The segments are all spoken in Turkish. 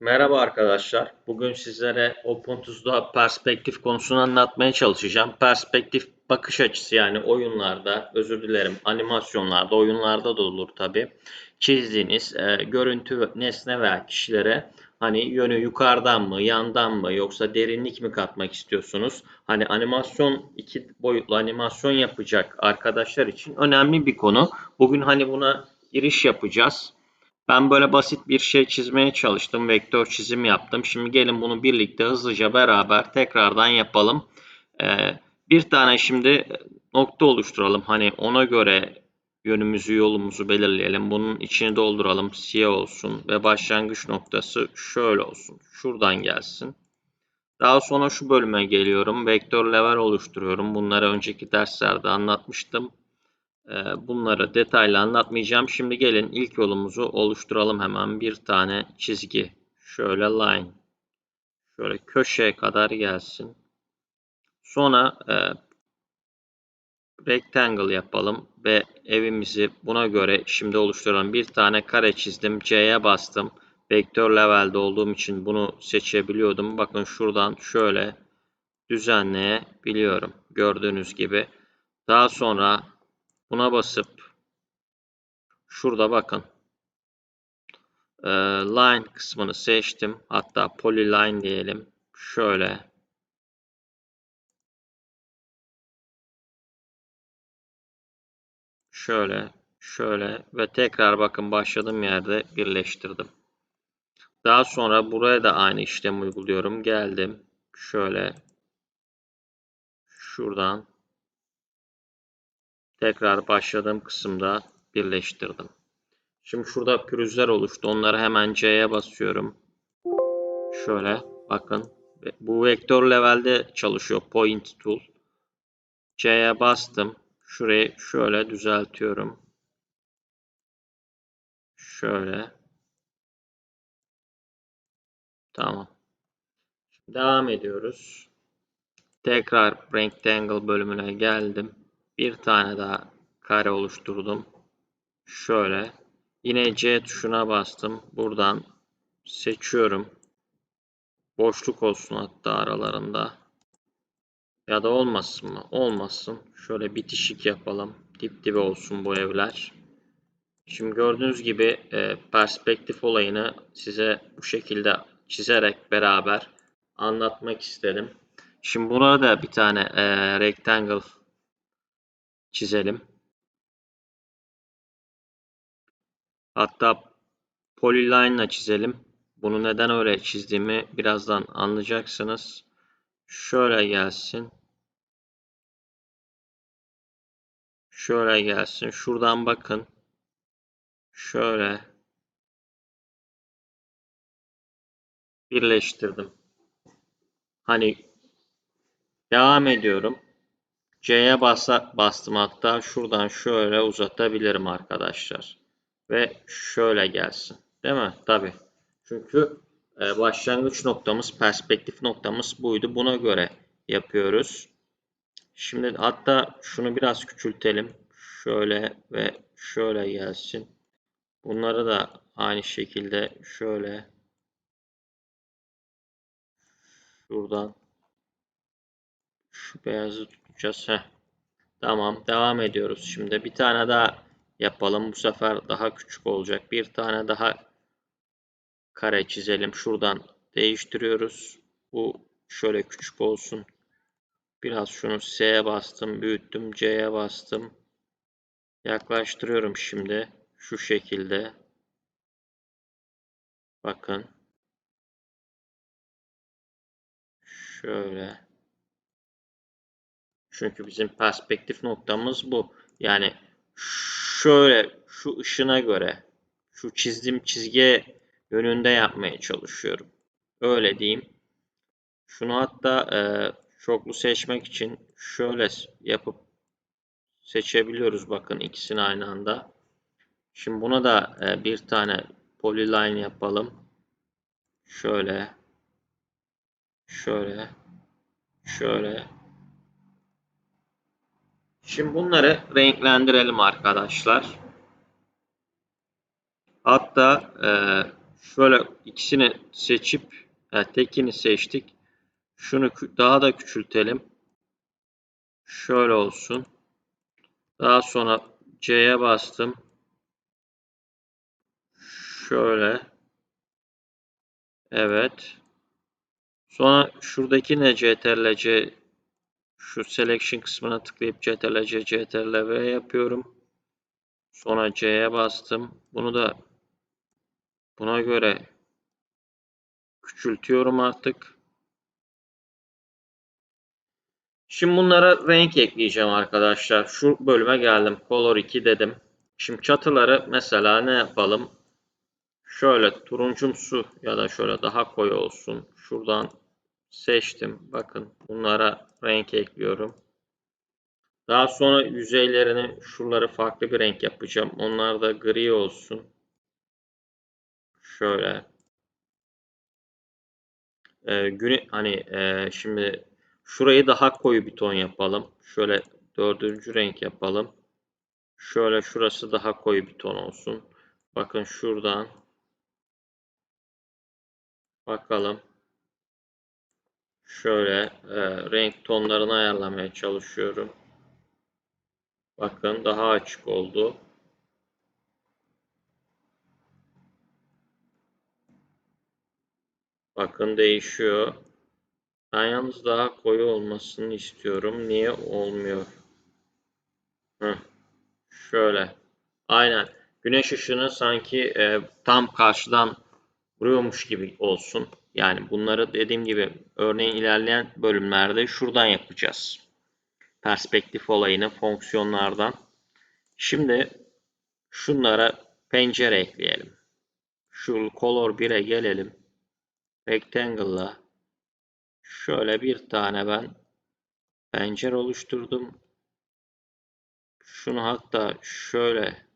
Merhaba arkadaşlar. Bugün sizlere OpenTube'da perspektif konusunu anlatmaya çalışacağım. Perspektif bakış açısı yani oyunlarda, özür dilerim animasyonlarda, oyunlarda da olur tabi. Çizdiğiniz e, görüntü, nesne veya kişilere hani yönü yukarıdan mı, yandan mı yoksa derinlik mi katmak istiyorsunuz? Hani animasyon, iki boyutlu animasyon yapacak arkadaşlar için önemli bir konu. Bugün hani buna giriş yapacağız. Ben böyle basit bir şey çizmeye çalıştım. Vektör çizim yaptım. Şimdi gelin bunu birlikte hızlıca beraber tekrardan yapalım. Ee, bir tane şimdi nokta oluşturalım. Hani ona göre yönümüzü yolumuzu belirleyelim. Bunun içini dolduralım. Siyah olsun ve başlangıç noktası şöyle olsun. Şuradan gelsin. Daha sonra şu bölüme geliyorum. Vektör level oluşturuyorum. Bunları önceki derslerde anlatmıştım. Ee, bunları detaylı anlatmayacağım. Şimdi gelin ilk yolumuzu oluşturalım hemen. Bir tane çizgi. Şöyle line. Şöyle köşeye kadar gelsin. Sonra e, rectangle yapalım ve evimizi buna göre şimdi oluşturalım. Bir tane kare çizdim. C'ye bastım. Vektör levelde olduğum için bunu seçebiliyordum. Bakın şuradan şöyle düzenleyebiliyorum. Gördüğünüz gibi. Daha sonra Buna basıp şurada bakın e, line kısmını seçtim. Hatta polyline diyelim. Şöyle şöyle şöyle ve tekrar bakın başladığım yerde birleştirdim. Daha sonra buraya da aynı işlemi uyguluyorum. Geldim. Şöyle şuradan tekrar başladığım kısımda birleştirdim. Şimdi şurada pürüzler oluştu. Onları hemen C'ye basıyorum. Şöyle bakın. Bu vektör levelde çalışıyor. Point tool. C'ye bastım. Şurayı şöyle düzeltiyorum. Şöyle. Tamam. Devam ediyoruz. Tekrar rectangle bölümüne geldim. Bir tane daha kare oluşturdum. Şöyle. Yine C tuşuna bastım. Buradan seçiyorum. Boşluk olsun hatta aralarında. Ya da olmasın mı? Olmasın. Şöyle bitişik yapalım. Dip dibe olsun bu evler. Şimdi gördüğünüz gibi e, perspektif olayını size bu şekilde çizerek beraber anlatmak istedim. Şimdi buna da bir tane e, rectangle çizelim. Hatta polyline ile çizelim. Bunu neden öyle çizdiğimi birazdan anlayacaksınız. Şöyle gelsin. Şöyle gelsin. Şuradan bakın. Şöyle birleştirdim. Hani devam ediyorum. C'ye bastım hatta şuradan şöyle uzatabilirim arkadaşlar. Ve şöyle gelsin. Değil mi? Tabi. Çünkü e, başlangıç noktamız, perspektif noktamız buydu. Buna göre yapıyoruz. Şimdi hatta şunu biraz küçültelim. Şöyle ve şöyle gelsin. Bunları da aynı şekilde şöyle şuradan şu beyazı tutacağız. Heh. Tamam. Devam ediyoruz. Şimdi bir tane daha yapalım. Bu sefer daha küçük olacak. Bir tane daha kare çizelim. Şuradan değiştiriyoruz. Bu şöyle küçük olsun. Biraz şunu S'ye bastım. Büyüttüm. C'ye bastım. Yaklaştırıyorum şimdi. Şu şekilde. Bakın. Şöyle. Çünkü bizim perspektif noktamız bu. Yani şöyle şu ışına göre şu çizdiğim çizgiye yönünde yapmaya çalışıyorum. Öyle diyeyim. Şunu hatta e, çoklu seçmek için şöyle yapıp seçebiliyoruz. Bakın ikisini aynı anda. Şimdi buna da e, bir tane polyline yapalım. Şöyle. Şöyle. Şöyle. Şimdi bunları renklendirelim arkadaşlar. Hatta e, şöyle ikisini seçip yani tekini seçtik. Şunu daha da küçültelim. Şöyle olsun. Daha sonra C'ye bastım. Şöyle. Evet. Sonra şuradaki ne CTRL-C şu selection kısmına tıklayıp CTRL-C, CTRL-V yapıyorum. Sonra C'ye bastım. Bunu da buna göre küçültüyorum artık. Şimdi bunlara renk ekleyeceğim arkadaşlar. Şu bölüme geldim. Color 2 dedim. Şimdi çatıları mesela ne yapalım? Şöyle turuncumsu ya da şöyle daha koyu olsun. Şuradan seçtim. Bakın bunlara renk ekliyorum. Daha sonra yüzeylerini şuraları farklı bir renk yapacağım. Onlar da gri olsun. Şöyle. Ee, güne, hani e, şimdi şurayı daha koyu bir ton yapalım. Şöyle dördüncü renk yapalım. Şöyle şurası daha koyu bir ton olsun. Bakın şuradan bakalım. Şöyle e, renk tonlarını ayarlamaya çalışıyorum. Bakın daha açık oldu. Bakın değişiyor. Ben yalnız daha koyu olmasını istiyorum. Niye olmuyor? Heh. Şöyle. Aynen. Güneş ışığını sanki e, tam karşıdan vuruyormuş gibi olsun. Yani bunları dediğim gibi örneğin ilerleyen bölümlerde şuradan yapacağız. Perspektif olayını fonksiyonlardan. Şimdi şunlara pencere ekleyelim. Şu color 1'e gelelim. Rectangle'la şöyle bir tane ben pencere oluşturdum. Şunu hatta şöyle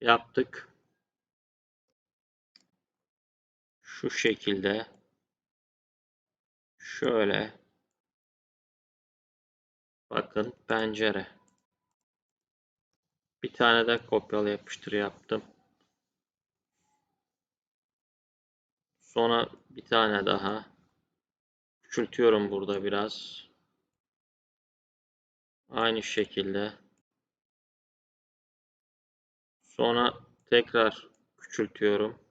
yaptık. Şu şekilde şöyle bakın pencere. Bir tane de kopyala yapıştır yaptım. Sonra bir tane daha küçültüyorum burada biraz. Aynı şekilde. Sonra tekrar küçültüyorum.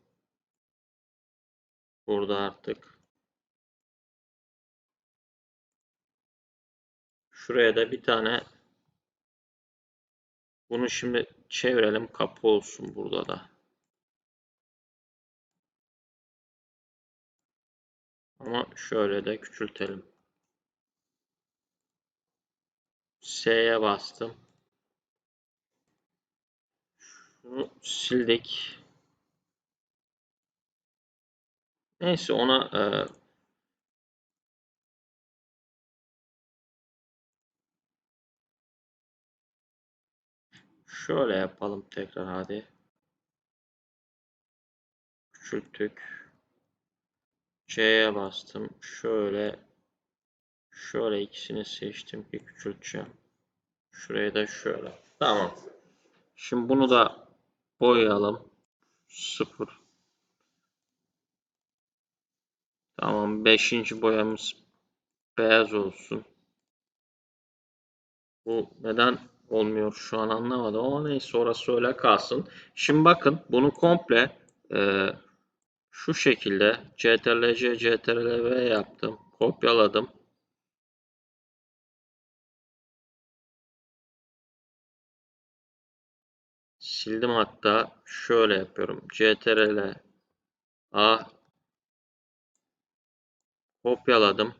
Burada artık. Şuraya da bir tane bunu şimdi çevirelim kapı olsun burada da. Ama şöyle de küçültelim. S'ye bastım. Şunu sildik. Neyse ona e, şöyle yapalım tekrar hadi. Küçülttük. C'ye bastım. Şöyle şöyle ikisini seçtim ki küçülteceğim. Şuraya da şöyle. Tamam. Şimdi bunu da boyayalım. Sıfır. Tamam. Beşinci boyamız beyaz olsun. Bu neden olmuyor şu an anlamadım ama neyse orası öyle kalsın. Şimdi bakın bunu komple e, şu şekilde CTRL-C, yaptım. Kopyaladım. Sildim hatta. Şöyle yapıyorum. CTRL A kopyaladım.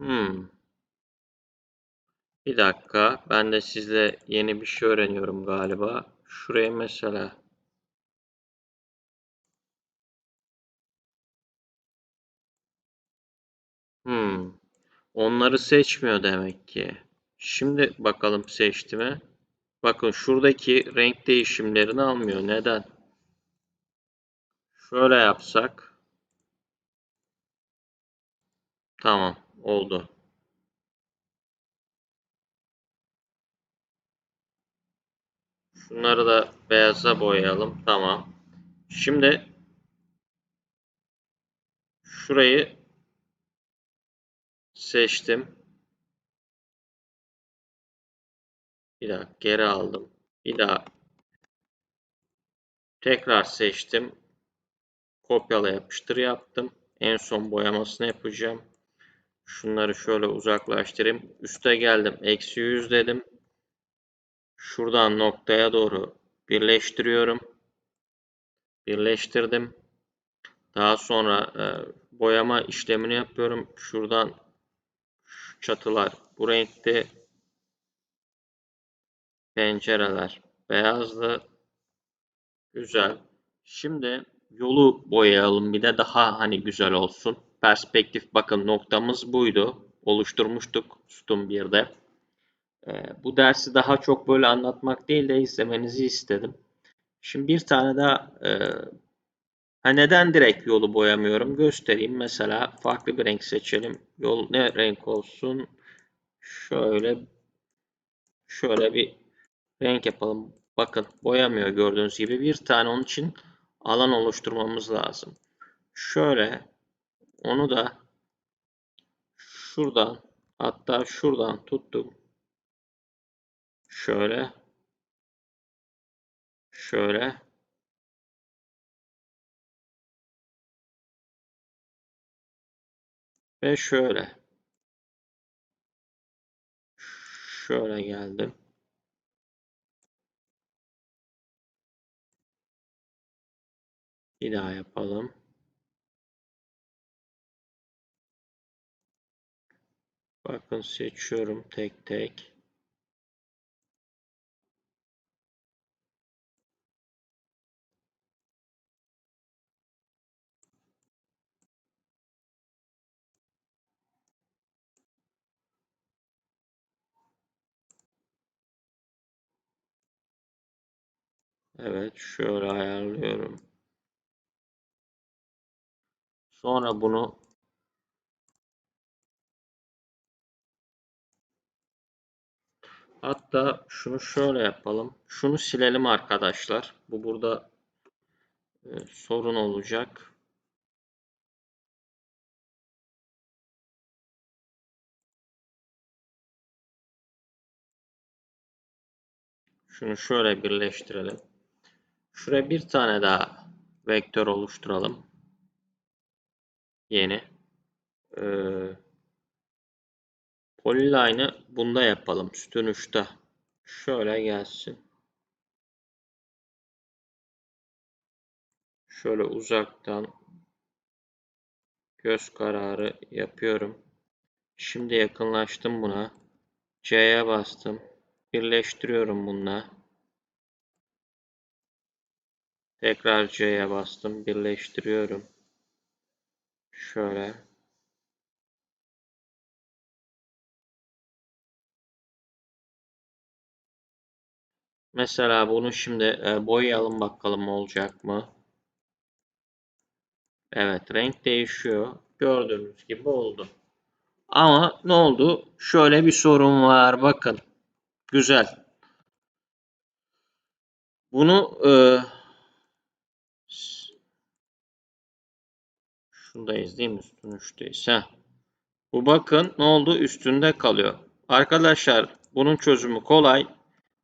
Hmm. Bir dakika. Ben de sizle yeni bir şey öğreniyorum galiba. Şuraya mesela Hmm. Onları seçmiyor demek ki. Şimdi bakalım seçti mi? Bakın şuradaki renk değişimlerini almıyor. Neden? Şöyle yapsak. Tamam. Oldu. Şunları da beyaza boyayalım. Tamam. Şimdi şurayı seçtim. Bir daha geri aldım. Bir daha tekrar seçtim. Kopyala yapıştır yaptım. En son boyamasını yapacağım. Şunları şöyle uzaklaştırayım. Üste geldim. Eksi 100 dedim. Şuradan noktaya doğru birleştiriyorum. Birleştirdim. Daha sonra e, boyama işlemini yapıyorum. Şuradan şu çatılar bu renkte. Pencereler beyazlı. Güzel. Şimdi yolu boyayalım bir de daha hani güzel olsun. Perspektif bakın noktamız buydu. Oluşturmuştuk sütun 1'de. Ee, bu dersi daha çok böyle anlatmak değil de izlemenizi istedim. Şimdi bir tane daha e, ha neden direkt yolu boyamıyorum göstereyim. Mesela farklı bir renk seçelim. Yol ne renk olsun? Şöyle şöyle bir renk yapalım. Bakın boyamıyor gördüğünüz gibi. Bir tane onun için alan oluşturmamız lazım. Şöyle onu da şuradan hatta şuradan tuttum. Şöyle şöyle ve şöyle şöyle geldim. Bir daha yapalım. Bakın seçiyorum tek tek. Evet şöyle ayarlıyorum. Sonra bunu hatta şunu şöyle yapalım. Şunu silelim arkadaşlar. Bu burada e, sorun olacak. Şunu şöyle birleştirelim. Şuraya bir tane daha vektör oluşturalım. Yeni. Ee, Polyline'ı bunda yapalım. Sütun 3'te. Şöyle gelsin. Şöyle uzaktan göz kararı yapıyorum. Şimdi yakınlaştım buna. C'ye bastım. Birleştiriyorum bununla. Tekrar C'ye bastım. Birleştiriyorum. Şöyle. Mesela bunu şimdi e, boyayalım bakalım olacak mı? Evet renk değişiyor. Gördüğünüz gibi oldu. Ama ne oldu? Şöyle bir sorun var. Bakın. Güzel. Bunu e, şundayız değil mi? Üstün üçteyiz. Heh. Bu bakın ne oldu? Üstünde kalıyor. Arkadaşlar bunun çözümü kolay.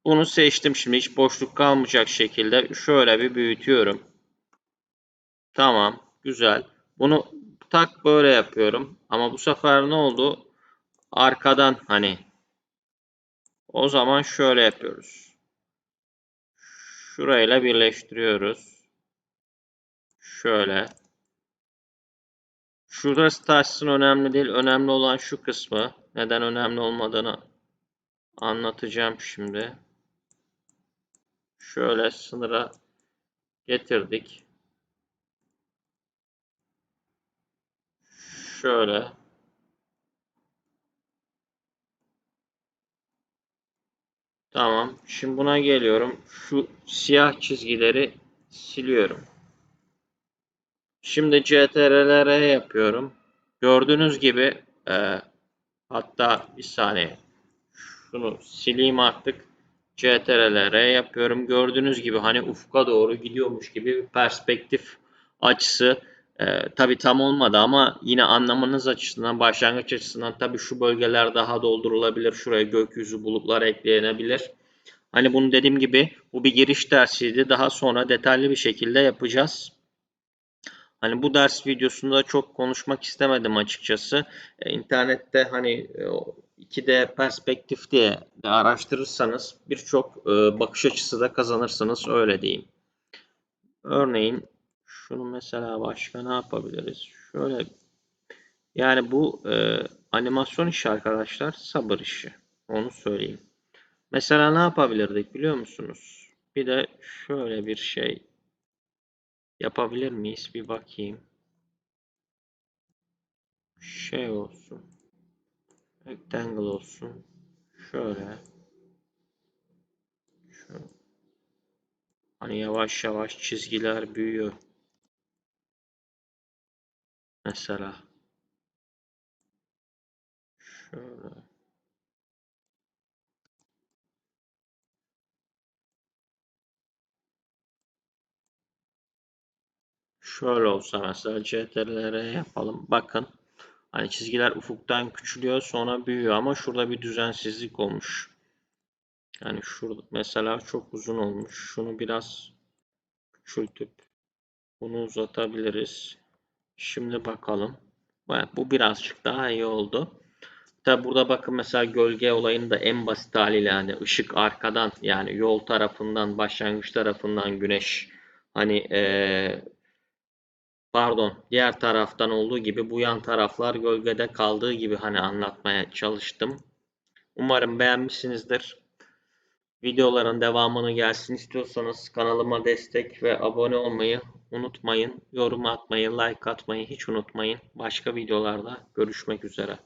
Bunu seçtim şimdi hiç boşluk kalmayacak şekilde şöyle bir büyütüyorum. Tamam. Güzel. Bunu tak böyle yapıyorum. Ama bu sefer ne oldu? Arkadan hani o zaman şöyle yapıyoruz. Şurayla birleştiriyoruz. Şöyle. Şurası taşsın önemli değil. Önemli olan şu kısmı. Neden önemli olmadığını anlatacağım şimdi. Şöyle sınıra getirdik. Şöyle. Tamam. Şimdi buna geliyorum. Şu siyah çizgileri siliyorum. Şimdi CTRL'e yapıyorum. Gördüğünüz gibi e, hatta bir saniye şunu sileyim artık. CTRL R yapıyorum. Gördüğünüz gibi hani ufka doğru gidiyormuş gibi bir perspektif açısı. Ee, tabii tam olmadı ama yine anlamanız açısından, başlangıç açısından tabii şu bölgeler daha doldurulabilir. Şuraya gökyüzü bulutlar eklenebilir. Hani bunu dediğim gibi bu bir giriş dersiydi. Daha sonra detaylı bir şekilde yapacağız. Hani bu ders videosunda çok konuşmak istemedim açıkçası. Ee, internette hani e, o 2D perspektif diye de araştırırsanız birçok e, bakış açısı da kazanırsınız öyle diyeyim. Örneğin şunu mesela başka ne yapabiliriz? Şöyle yani bu e, animasyon işi arkadaşlar sabır işi. Onu söyleyeyim. Mesela ne yapabilirdik biliyor musunuz? Bir de şöyle bir şey yapabilir miyiz? Bir bakayım. Şey olsun. Rectangle olsun. Şöyle. Şu. Hani yavaş yavaş çizgiler büyüyor. Mesela. Şöyle. Şöyle olsa mesela CTRL yapalım. Bakın. Hani çizgiler ufuktan küçülüyor sonra büyüyor ama şurada bir düzensizlik olmuş. Yani şurada mesela çok uzun olmuş. Şunu biraz küçültüp bunu uzatabiliriz. Şimdi bakalım. Bu birazcık daha iyi oldu. Tabi burada bakın mesela gölge olayını da en basit haliyle yani ışık arkadan yani yol tarafından başlangıç tarafından güneş hani ee, pardon diğer taraftan olduğu gibi bu yan taraflar gölgede kaldığı gibi hani anlatmaya çalıştım. Umarım beğenmişsinizdir. Videoların devamını gelsin istiyorsanız kanalıma destek ve abone olmayı unutmayın. Yorum atmayı, like atmayı hiç unutmayın. Başka videolarda görüşmek üzere.